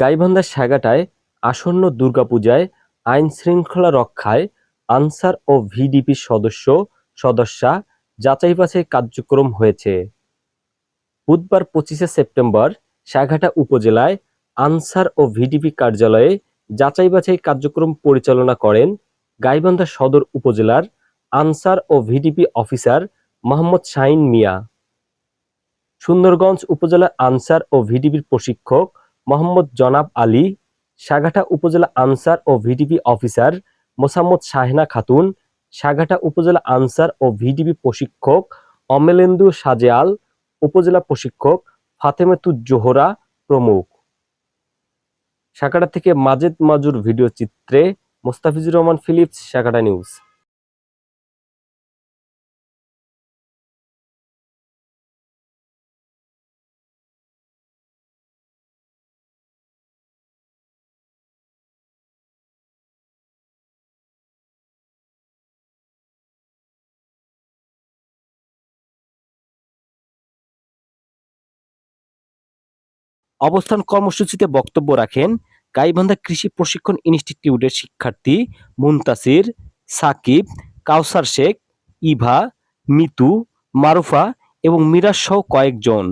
গাইবান্ধার সাগাটায় আসন্ন দুর্গাপূজায় আইন শৃঙ্খলা রক্ষায় আনসার ও ভিডিপির সদস্য, সদস্যা যাচাই বাছাই কার্যক্রম হয়েছে। বুধবার পঁচিশে সেপ্টেম্বর সাঘাটা উপজেলায় আনসার ও ভিডিপি কার্যালয়ে যাচাই বাছাই কার্যক্রম পরিচালনা করেন গাইবান্ধা সদর উপজেলার আনসার ও ভিডিপি অফিসার মোহাম্মদ শাহিন মিয়া। সুন্দরগঞ্জ উপজেলা আনসার ও ভিডিপির প্রশিক্ষক মোহাম্মদ জনাব আলী সাঘাটা উপজেলা আনসার ও ভিডিপি অফিসার মোসাম্মদ শাহেনা খাতুন সাঘাটা উপজেলা আনসার ও ভিডিপি প্রশিক্ষক অমেলেন্দু সাজেয়াল, উপজেলা প্রশিক্ষক ফাতেমেতু জোহরা প্রমুখ। সাকাটা থেকে মাজেদ মাজুর ভিডিও চিত্রে মোস্তাফিজুর রহমান ফিলিপস সাকাটা নিউজ। অবস্থান কর্মসূচিতে বক্তব্য রাখেন গাইবান্ধা কৃষি প্রশিক্ষণ ইনস্টিটিউটের শিক্ষার্থী মুনতাসির, সাকিব কাউসার শেখ, ইভা, মিতু, মারুফা এবং মিরাজ সহ কয়েকজন।